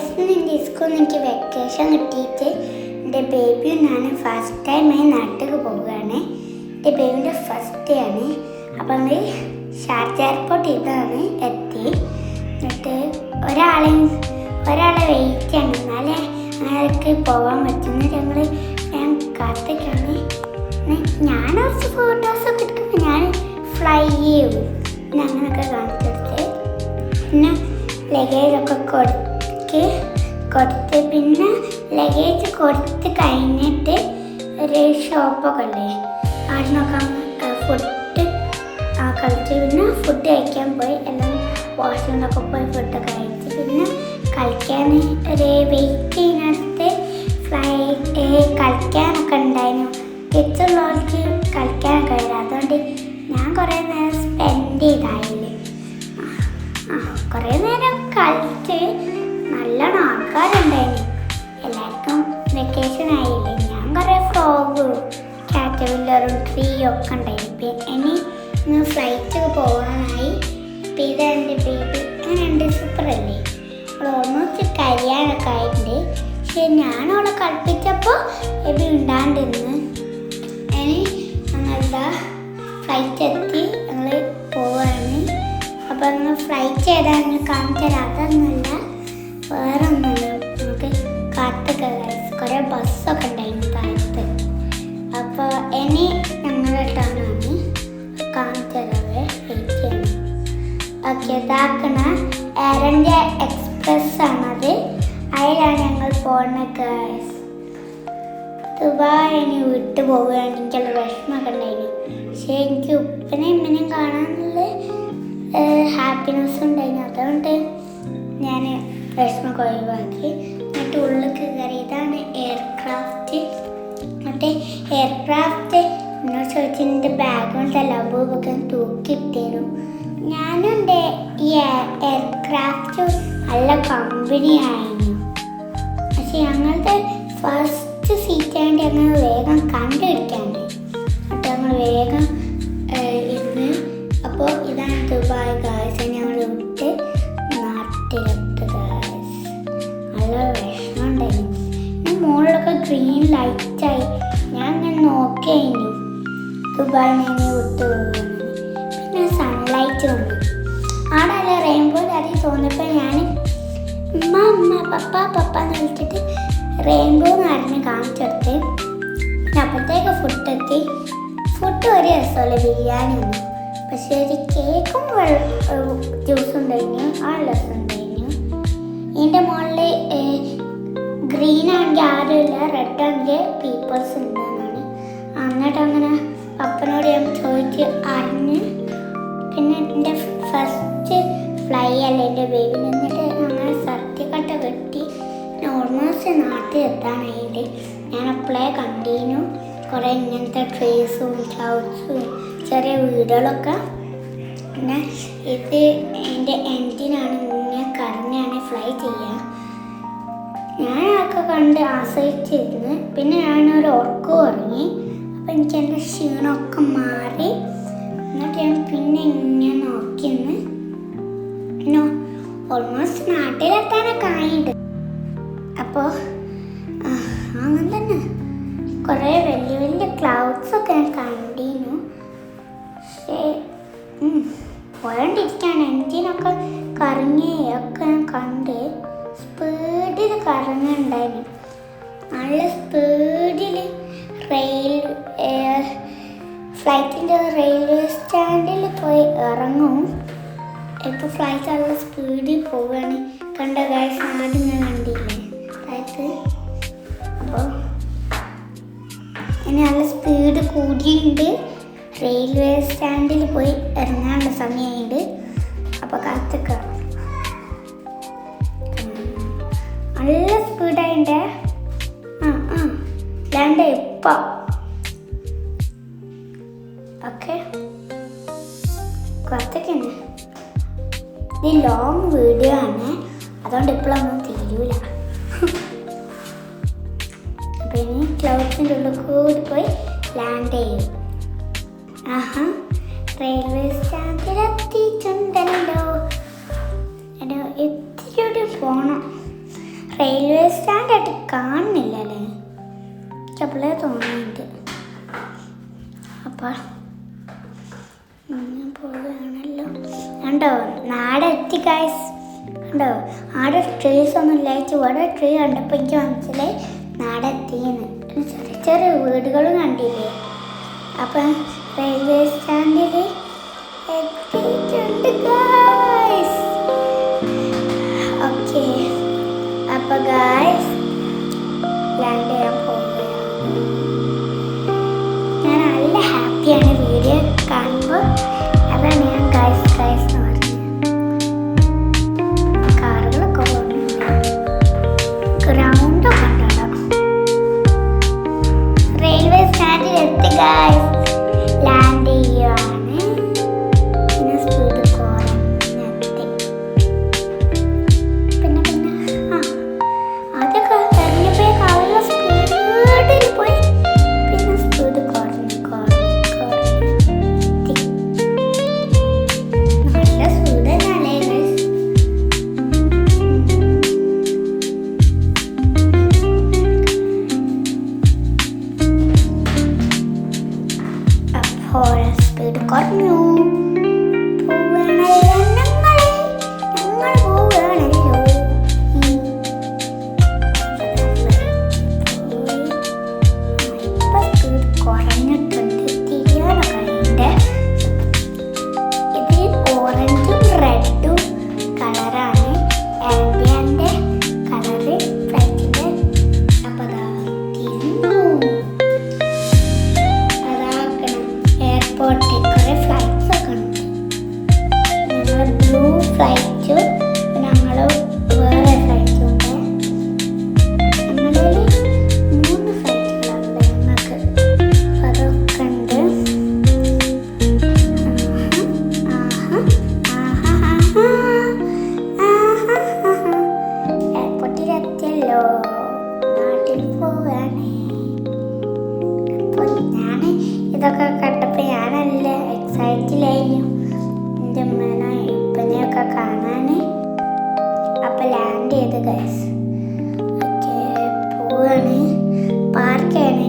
Guys എന്റെ സ്കൂളിൽ എനിക്ക് വെക്കേഷൻ കിട്ടിയിട്ട് എന്റെ ബേബിയും ഞാനും ഫസ്റ്റ് ടൈമായി നാട്ടിൽ പോവുകയാണ്. എന്റെ ബേബിന്റെ ഫസ്റ്റ് ഡേ ആണ്. അപ്പം നമ്മൾ ഷാർജ എയർപോർട്ട് ഇതാണ് എത്തി. എന്നിട്ട് ഒരാളെ ഒരാളെ വെയിറ്റ് ചെയ്യണം. എന്നാലേ ഞങ്ങൾക്ക് പോകാൻ പറ്റുന്ന ഞങ്ങൾ ഞാൻ കാത്തിക്കാണ് ഞാൻ കുറച്ച് ഫോട്ടോസൊക്കെ എടുക്കുമ്പോൾ ഞാൻ ഫ്ലൈ ചെയ്യും. അങ്ങനെയൊക്കെ കാണിച്ചെടുത്ത് പിന്നെ ലഗേജ് ഒക്കെ കൊടുത്ത് കൊടുത്ത് പിന്നെ ലഗേജ് കൊടുത്ത് കഴിഞ്ഞിട്ട് ഒരു ഷോപ്പൊക്കെ ഉണ്ടേ. അവിടെ നോക്കാം. ഫുഡ് ആ കളിച്ച് പിന്നെ ഫുഡ് കഴിക്കാൻ പോയി. എല്ലാം വാഷ്റൂമിലൊക്കെ പോയി ഫുഡൊക്കെ കഴിച്ച് പിന്നെ കളിക്കാൻ ഒരു വെയിറ്റ് ചെയ്യുന്നിടത്ത് കാറ്റവില്ലറും ട്രീ ഒക്കെ പിന്നെ ഇനി ഇന്ന് ഫ്ലൈറ്റ് പോകാനായി ഇത് എന്റെ ബേബി അങ്ങനെയുണ്ട് സൂപ്പർ അല്ലേ? അവൾ ഓൾമോസ്റ്റ് കരിയാനൊക്കെ ആയിട്ടുണ്ട്. പക്ഷെ ഞാൻ അവളെ കളിപ്പിച്ചപ്പോൾ ബേബി ഉണ്ടാണ്ടിരുന്ന് ഇനി ഞങ്ങളുടെ ഫ്ലൈറ്റ് എത്തി. ഞങ്ങൾ പോവാണ്. അപ്പോൾ നിങ്ങൾ ഫ്ലൈറ്റ് ചെയ്താൽ കാണിച്ചു തരാം. അതൊന്നുമല്ല. വേറെ ഒന്നുമില്ല നമുക്ക് കാത്തൊക്കെ കുറേ ബസ്സൊക്കെ ഇതാക്കണ എയർ എക്സ്പ്രസ് ആണത് അതിലാണ് ഞങ്ങൾ പോകുന്നത് ഗേൾസ് ദുബായ് ഇനി വിട്ടു പോവുകയാണ്. എനിക്കുള്ള വിഷമമൊക്കെ ഉണ്ടായിരുന്നു പക്ഷേ എനിക്ക് ഉപ്പനെ ഇമ്മനെയും കാണാനുള്ള ഹാപ്പിനെസ് ഉണ്ടായിരുന്നു അതുകൊണ്ട് ഞാൻ വിഷമമൊക്കെ ഒഴിവാക്കി. എന്നിട്ട് ഉള്ളിലേക്ക് കയറി. ഇതാണ് എയർക്രാഫ്റ്റ് എന്നിട്ട് എയർക്രാഫ്റ്റ് എന്നോട് ചോദിച്ചു എന്റെ ബാഗുകൊണ്ട് തൂക്കി തൂക്കിയിട്ടേരും ഞാനും എന്റെ ഈ എയർക്രാഫ്റ്റ് നല്ല കമ്പനി ആയിരുന്നു പക്ഷെ ഞങ്ങളുടെ ഫസ്റ്റ് സീറ്റ് ആയിട്ട് ഞങ്ങൾ വേഗം കണ്ടുപിടിക്കാണ്ട് അപ്പോൾ ഞങ്ങൾ വേഗം ഇരുന്ന്. അപ്പോൾ ഇതാണ് ദുബായ് ഗായ്സ് ഞങ്ങൾ വിട്ട് നാട്ടിലെത്ത് ഗായ്സ് നല്ല വിഷമമുണ്ടായിരുന്നു. ഞാൻ മുകളിലൊക്കെ ഗ്രീൻ ലൈറ്റായി ഞാൻ ഇങ്ങനെ നോക്കിയായിരുന്നു ദുബായ് ഞാൻ വിട്ടു പോകുന്നത് പിന്നെ സൺലൈറ്റ് വന്നു അവിടെ അല്ല റെയിൻബോ ഡാഡി തോന്നിയപ്പോൾ ഞാൻ ഉമ്മ ഉമ്മ പപ്പ പപ്പ എന്ന് വിളിച്ചിട്ട് റെയിൻബോ എന്ന് പറഞ്ഞ് കാണിച്ചെടുത്ത് അപ്പോഴത്തേക്ക് ഫുഡ് എത്തി. ഫുഡ് ഒരു രസമല്ല ബിരിയാണി ഒന്നും പക്ഷേ ഒരു കേക്കും ജ്യൂസ് ഉണ്ടായിരുന്നു. ആ രസം ഉണ്ടായിരുന്നു. ഇതിന്റെ മുകളിൽ ഗ്രീൻ ആണെങ്കിൽ ഇല്ല റെഡ് ആണെങ്കിൽ പീപ്പിൾസ് ഉണ്ടെന്നാണ് എന്നിട്ട് അങ്ങനെ പപ്പനോട് ഞാൻ ചോദിച്ച് എന്റെ ഫസ്റ്റ് ഫ്ലൈ അല്ല എന്റെ ബേബി എന്നിട്ട് അങ്ങനെ സത്യക്കട്ട കെട്ടി ഓൾമോസ്റ്റ് നാട്ടിൽ എത്താനായിട്ട് ഞാൻ അപ്പോഴേ കണ്ടീനു. കുറേ ഇങ്ങനത്തെ ട്രീസും ക്ലൗഡ്സും ചെറിയ വീടുകളൊക്കെ. പിന്നെ ഇത് എന്റെ എൻജിനാണ് ഇങ്ങനെ കറങ്ങാണ് ഫ്ലൈ ചെയ്യുക ഞാനൊക്കെ കണ്ട് ആസ്വദിച്ചിരുന്ന്. പിന്നെ ഞാനൊരു ഉറക്കം ഉറങ്ങി. അപ്പം എനിക്ക് എന്റെ ക്ഷീണമൊക്കെ മാറി. എന്നിട്ട് ഞാൻ പിന്നെ ഇങ്ങനെ നോക്കിയെന്ന്. ഓൾമോസ്റ്റ് നാട്ടിലെത്താനൊക്കെ ആയിട്ടുണ്ട് അപ്പോൾ അങ്ങനെ തന്നെ. കുറേ വലിയ വലിയ ക്ലൗഡ്സ് ഒക്കെ ഞാൻ കണ്ടിരുന്നു പക്ഷേ പോയോണ്ടിരിക്കുകയാണ് എൻജിനൊക്കെ കറങ്ങിയൊക്കെ ഞാൻ കണ്ട് സ്പീഡിൽ കറങ്ങുന്നുണ്ടായിരുന്നു നല്ല സ്പീഡിൽ റെയിൽ ഫ്ലൈറ്റിന്റെ റെയിൽവേ സ്റ്റാൻഡിൽ പോയി ഇറങ്ങും. ഇപ്പോൾ ഫ്ലൈറ്റ് നല്ല സ്പീഡിൽ പോവുകയാണ് കണ്ട ഗൈസ് ആദ്യം ഞാൻ കണ്ടില്ലേ? ഫ്ലൈറ്റ് അപ്പോൾ ഇനി നല്ല സ്പീഡ് കൂടിയുണ്ട്. റെയിൽവേ സ്റ്റാൻഡിൽ പോയി ഇറങ്ങാനുള്ള സമയമുണ്ട് ഇത് ലോങ് വീഡിയോ ആണ്. അതുകൊണ്ട് ഇപ്പോഴൊന്നും തീരൂല. അപ്പം ഇനി ക്ലൗഡ്സിന്റെ ഉള്ളിൽ കൂടി പോയി ലാൻഡ് ചെയ്യും. ആഹാ. റെയിൽവേ സ്റ്റാൻഡിൽ ഉണ്ടാവും ആടെ ട്രീസ് ഒന്നും ഇല്ലാച്ചു ഇവിടെ ട്രീ കണ്ടപ്പോൾ എനിക്ക് മനസ്സിലായി. നാടെത്തിയെന്ന് ചെറിയ ചെറിയ വീടുകളും കണ്ടില്ലേ? അപ്പം റെയിൽവേ സ്റ്റാൻഡിൽ എത്തിയിട്ടുണ്ട് ഞാൻ ഇതൊക്കെ കണ്ടപ്പോൾ ഞാനല്ല എക്സൈറ്റിലായിരുന്നു എന്റെ ഉമ്മനെ ഇപ്പനെയൊക്കെ കാണാൻ അപ്പോൾ ലാൻഡ് ചെയ്ത് ഗൈസ് ഓക്കെ പോവാണ്. പാർക്കാണ്